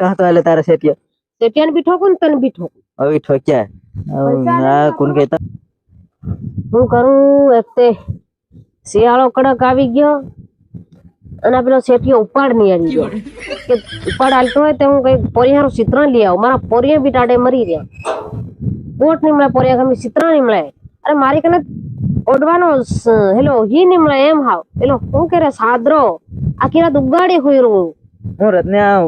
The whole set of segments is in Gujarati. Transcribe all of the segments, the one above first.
कहाँ तो आले तारा सेटिया સેટિયાને બી ઠોકું ને તને બી ઠોકું अभी ठोक्या આ કોણ કહેતા હું કરું એક તે શિયાળો કડક આવી ગયો અને આ પેલો શેઠિયો ઉપાડ નહીં આવી ગયો કે ઉપાડ હાલતો હોય તો હું કઈ પોરિયારો ચિત્ર લઈ આવું મારા પોરિયા બી ટાડે મરી રહ્યા કોટ નહીં મળે પોરિયા ગમે ચિત્ર નહીં મળે અરે મારી કને ઓડવાનો સ- હેલો હી નહીં મળે એમ હાવ પેલો શું કરે સાદરો આખી રાત ઉગાડી હોય રહું હું રત્ન્યા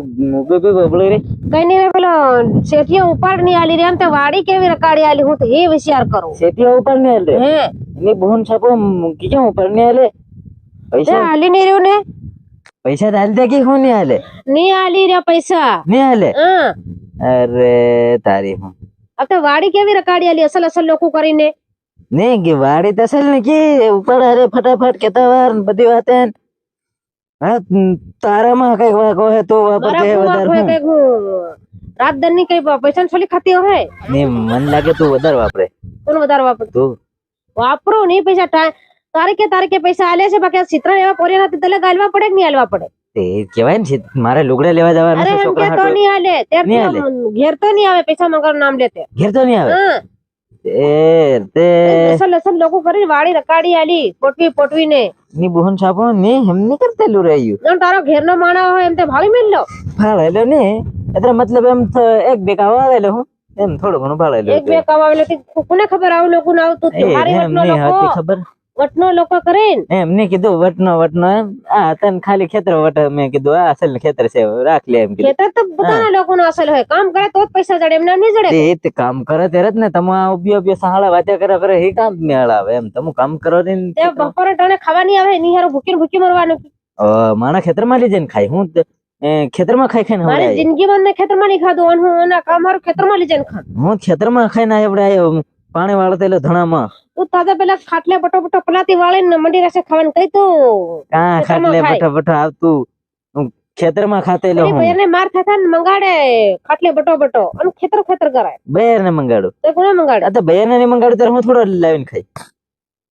બે બે બબળી રે કઈ નહીં રે પેલો શેઠિયો ઉપાડ નહીં આલી રે એમ તે વાડી કેવી રકાડી આલી હું તો એ વિચાર કરું. સેટિયા ઉપર ને આલે? હે. ની બોન છાપો કીધું ઉપર ને આલે? તે પૈસા આલી નહીં રહ્યું ને? પૈસા તો હાલતા કે હું નહીં હાલે નહીં આલી રહ્યા પૈસા. નહીં હાલે હા. અરે તારી હું. આ તો વાડી કેવી રકાડી આલી અસલ અસલ લોકો કરીને? નહીં કે વાડી તો અસલ ને કે ઉપર અરે ફટાફટ કેતા વાર ને બધી વાત હે તારામાં કંઈક વાંકો હે તો વાપર કે વધારે હોય હું. કંઈક હું રાત દનની કઈ પૈસા છોલી ખાતી હોય? મન લાગે તું વધારે વાપરે. કોણ વધારે વાપર? તું? વાપરો નહીં પૈસા કે તારે કે પૈસા આલે છે બાકી ચિત્ર એવા પોરિયા નથી તલે ગાલવા પડે કે નહીં હાલવા પડે? તે કેવાય ને મારે લુગડા લેવા જવાનું છે છોકરા નહીં હાલે નહીં ઘેર તો નહીં આવે પૈસા મંગાવ નામ લેતે ઘેર તો નહીં આવે? હા. અસલ લોકો કરી વાડી રકાડી આલી પોટવી પોટવીને. ની બોહન છાપો ને એમની કરતેલું રહ્યું. જો તારો ઘેરનો માણા હોય એમ તે ભાળી મેલ લો. ને? એટલે મતલબ એમ એક બે કાવા આવેલો હું? એમ થોડું ઘણું ભાડે એક બે એટલે કોને ખબર આવું લોકો ને આવતું મારી એમ ખબર. વટનો લોકો કરે એમ ને કીધું વટનો વટનો એમ. આ તને ખાલી ખેતર વટ મેં કીધું આ અસલ ખેતર છે રાખ લે એમ કીધું. ખેતર તો બધાના લોકો અસલ હોય. કામ કરે તો જ પૈસા જડે એમને એમ નહીં જડે એ તે કામ કરે ત્યારે જ ને તમે ઊભી ઊભી સહાળા વાત્યા કરે કરે એ કામ મેળ આવે એમ. તમે કામ કરો ને તે બપોરે ટાણે ખાવાની આવે નિહારો ભૂકી ભૂકી મરવાનું. માણા ખેતરમાં લઈ જઈને ખાય. હું ખેતરમાં ખાઈ ખાઈને મારી. જિંદગીમાં ને ખેતરમાં નહીં ખાધું અને હું એના કામ મારું ખેતરમાં લઈ જઈને ખાધું હું ખેતરમાં ખાઈને આવડે પાણી વાળો તેલો ધણામાં. તું તાજા પેલા ખાટલે બટો બટો પલાતી વાળીને મંડી રહેશે ખાવાનું કઈ તું. ખેતરમાં ખાટલે. બઠા બઠા આવતું? હું ખેતરમાં ખાતેલો હું બહેરને માર થતા ને મંગાડે ખાટલે બટો બટો અને ખેતર ખેતર કરાય. બેર ને મંગાડું. તો કોને મંગાડે? તો બેર ને મંગાડું ત્યારે હું થોડો લાવીને ખાઈ.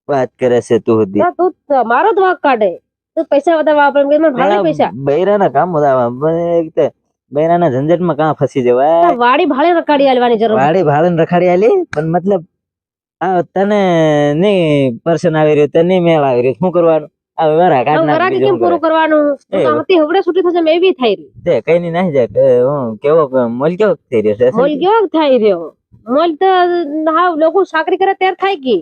વાત કરે છે તું ના, તું મારો જ વાંક કાઢે. તું પૈસા વધારે વાપરે મને ભાડે પૈસા. બૈરાના કામ બધા બૈરાના ઝંઝટમાં કાં ફસી જવાય? વાડી ભાડે રકાડી આલવાની જરૂર. વાડી ભાડે રખાડી આલી પણ મતલબ આ તને નહીં પર્સન આવી રહ્યું તને મેલ આવી રહ્યું શું કરવાનું? આ વરા કાઢ હવે વરાડી બીજું કેમ પૂરું કરવાનું? તો હતી હવડે છૂટી થશે મેં બી થઈ રહી. તે કઈ ની નાહી જાય હું કેવો મોલ કેવો થઈ રહ્યો છે? મોલ કેવો થઈ રહ્યો? મોલ તો હાવ લોકો સાકરી કરે ત્યારે થાય કે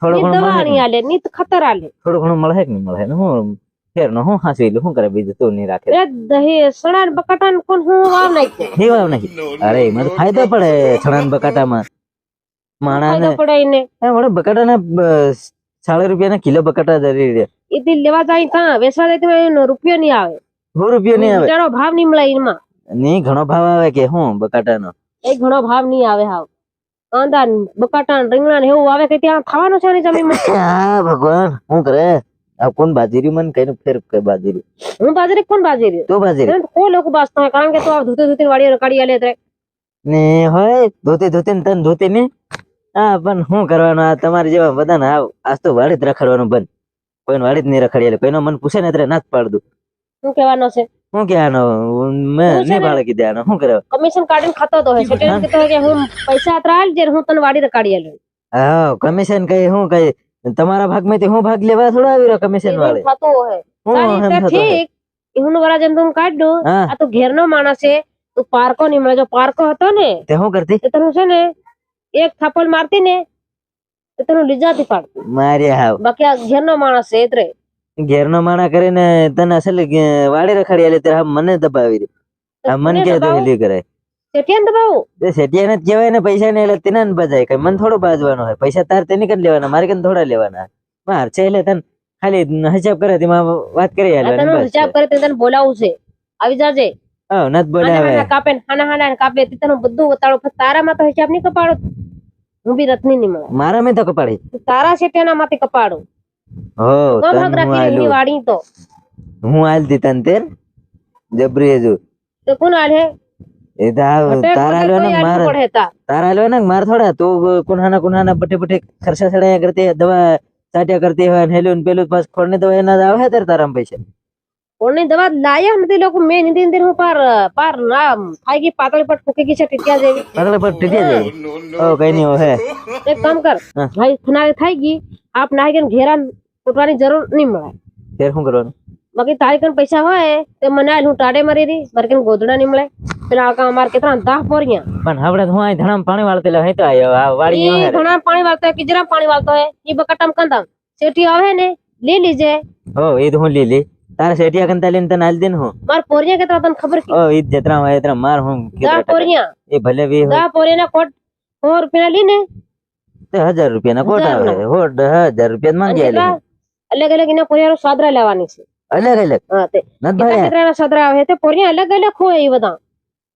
થોડો ની ઘણો દવા મળે નહીં આલે ની તો ખતર આલે થોડું ઘણું મળે કે નહીં મળે? ને હું ફેર નો હું હાસી લું શું કરે બીજું તું નહીં રાખે? એ દહી સણા ને બકાટા ને કોણ હું વાવ નાખ્યો? નહીં વાવ નહીં અરે એમાં ફાયદો પડે છણા બકાટામાં માણા ને ફાયદો પડે એને વડે બકાટા સાડા રૂપિયા ના કિલો બકાટા ધરી રહ્યા એ દિલ લેવા જાય ત્યાં વેચવા જાય તો એનો રૂપિયો નહીં આવે. સો રૂપિયો નહીં આવે? ઊંચાનો ભાવ નહીં મળે એમાં. નહીં ઘણો ભાવ આવે કે હું બકાટાનો એ ઘણો ભાવ નહીં આવે હાવ. કાંદા બકાટા રીંગણા ને એવું આવે કે ત્યાં ખાવાનું છે ને જમીનમાં? હા ભગવાન શું કરે? આ કોણ બાજરી મને કઈ ફેર કઈ બાજરી હું બાજરી કોણ બાજરી તો બાજરી કોઈ લોકો બાજતા હોય કારણ કે તું આ ધોતી ધોતી વાડી રકાડી આલે ને હોય ધોતી ધોતી ને તન ધોતી ને હા પણ શું કરવાનું? આ તમારે જેવા બધાને આવ આજ તો વાડી જ રખડવાનું બંધ. કોઈને વાડી જ નહીં રખડી કોઈનો મન પૂછે ને એટલે ના જ પાડ. દઉં શું કહેવાનો છે? શું કે આનો મેં હું નહીં ને- કીધે આનો. શું કરે કમિશન કાઢીને ખાતો તો હોય સેટેલ કહેતો કે હું પૈસા આતરા આલ જે હું તને વાડી રખાડી આલું હા કમિશન કઈ હું કઈ? તમારા ભાગમાંથી હું ભાગ લેવા થોડો આવી રહ્યો કમિશન વાળે? થતું હું રીતે ઠીક. હું વરા જેમ તું કાઢ હા. આ તો ઘેરનો માણસ છે. તું પાર્કો ની મળે. જો પાર્કો હતો ને તે શું કરતી? તે તને છે ને એક થાપણ મારતી ને તો તને લીજાતી પાડતી. માર્યા હાવ. બાકી આ ઘેરનો માણસ છે એટલે ઘેરનો માણા કરીને તને અસલ વાડે રખડી આલે ત્યારે મને દબાવી દે. આ મન કે તો હેલી કરે સેઠિયાને દબાવું? તે સેટિયાને જ કહેવાય ને પૈસા ને એટલે તેને બજાય કઈ મન થોડો બાજવાનો હોય. પૈસા તાર તેની કન લેવાના? મારે કન થોડા લેવાના? માર છે એટલે તને ખાલી હિસાબ કરે તેમાં વાત કરી તને હિસાબ કરે તને બોલાવું છે. આવી જાજે. હા નત હાના બોલાવે હાના કાપે ને હાના હાના કાપે તે તને બધું બતાડો પણ તારામાં તો હિસાબ નહીં કપાડો. હું બી રત્ની નહીં મળે. મારા મેં તો કપાડી. તારા સેઠિયાના માંથી કપાડું. હો કોમ તન હક હું રાખી એમની આલ્યું વાડી તો. હું આલતી તન તેર? જબરી હજુ. તો કોણ આલે? એ તો આ ભટે તાર ભટે હાલવાના કોઈ માર. આલવું પડે તા. તાર હાલવાના કે માર થોડા. તું કુન્હાના કુન્હાના બટે બટે ખર્ચા સડાયા કરતી દવા ચાટ્યા કરતી હોય ને હેલું ને પેલું પાસ ખોડને દવા એના જ આવે તાર તારામાં પૈસા. કોણની દવા લાયા નથી લોકો મેં નીંદી નીંદી હું પાર પાર ના ખાઈ ગઈ પાતળી પટ ફૂકી ગઈ છે ટીટિયા જેવી પગલે પર ટીટિયા જાય ઓ કઈ નહીં હે એક કામ કર હા. ભાઈ થનારી થઈ ગઈ આપ નાહી ગઈને ઘેરા કૂટવાની જરૂર નહીં મળે ફેર શું કરવાનું બાકી તારી કન પૈસા હોય તે મને આલ હું ટાડે મરી રહી મારે કન ગોદડા નહીં મળે પેલા આકા અમાર કેટલા દાહ પોરિયા પણ આપણે તો હું અહીં ધણામ પાણી વાળતે લે તો આયો આ વાડી ઈ ઘણા પાણી વાળતો હોય કિજરા પાણી વાળતો હોય ઈ બકટમ કંદમ શેઠી આવે ને લઈ લીજે. હો એ તો હું લીલી તારે સેટિયા કંતા લઈને તને આલ દે ને હું? માર પોરિયા કેટલા તને ખબર કે ઓ ઈ જતરા હોય જતરા માર હું દા કેટલા ટકા. પોરિયા. એ ભલે વી હોય. દા પોરિયા કોટ સો રૂપિયા લઈને તે હજાર રૂપિયા ના કોટ હજાર આવે. હો હજાર રૂપિયા માંગી આલે અલગ અલગ એના પોરિયા સાદરા લેવાની છે. અલગ અલગ? હા તે. નત કેટલા ભાઈ કેટલા સાદરા આવે તે? પોરિયા અલગ અલગ હોય એ બધા.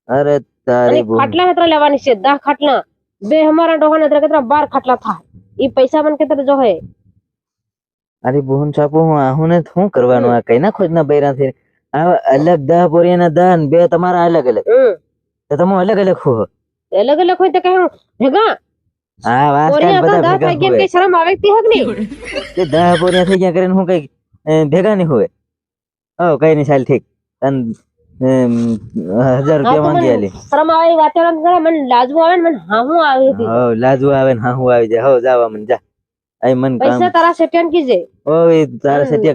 અરે અને તારી બહુ ખાટલા હેતરા લેવાની છે દા ખાટલા. બે હમારા ડોહા ને કેટલા બાર ખાટલા થાય ઈ પૈસા મને કેટલા જો હે અરે બોન છાપો હું આહું ને શું કરવાનું? આ કઈ ના ખોજ ના બૈરા થી આ અલગ દહ પોરિયા ના દહ બે તમારા અલગ અલગ. તો તમે અલગ અલગ હો. અલગ અલગ હોય તો કહે ભેગા. આ વાત પોરિયા બધા ભેગા હોય. કઈ શરમ આવે તી હક નહીં? તે દહ પોરિયા થઈ ગયા કરીને હું કઈ ભેગા નહીં હોય. ઓ કઈ નહીં ચાલ ઠીક. તન હજાર હા રૂપિયા માંગી આલી. શરમ આવે એ કરે મને લાજવું આવે ને મને હામું આવે હા લાજવું લાજુ આવે ને હા હું આવી જાય. હો જાવા મન જા. કંતા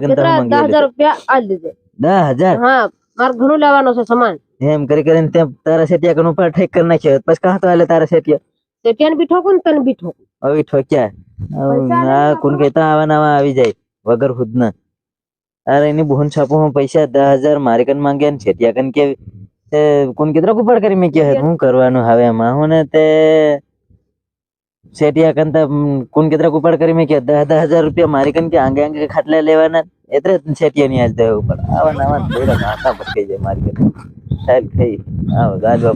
કેટલા? માંગી દસ આલી હજાર રૂપિયા આલ દીધે દસ હા મારે ઘણું લેવાનો છે સામાન. એમ કરી કરીને તે તારા સેટિયા કન ઉપર ઠેક કરી નાખ્યો. પછી કાં તો આલે તારા સેટિયા? સેટિયન બી ઠોકું ને તને બી ઠોકું. હવે ઠોક્યા. આ કોણ કહેતા આવા નવા આવી જાય. વગર ખુદના. અરે એની બોહન છાપો હું પૈસા દસ હજાર મારી કન માંગ્યા ને કન કે કોણ કિતરા કુપાડ કરી મેં કે હું કરવાનું હવે એમાં? હું ને તે શેટિયા કંતા કુન કેતરા કુપાડ કરી મેં કે દસ હજાર રૂપિયા મારી કન કે આંગે આંગે ખાટલા લેવાના. એટલે શેટિયા ની આજ દે ઉપર આવા નવા બેડા નાતા ભટકાઈ જાય મારી કન. સાહેબ થઈ આવો, ગાજવા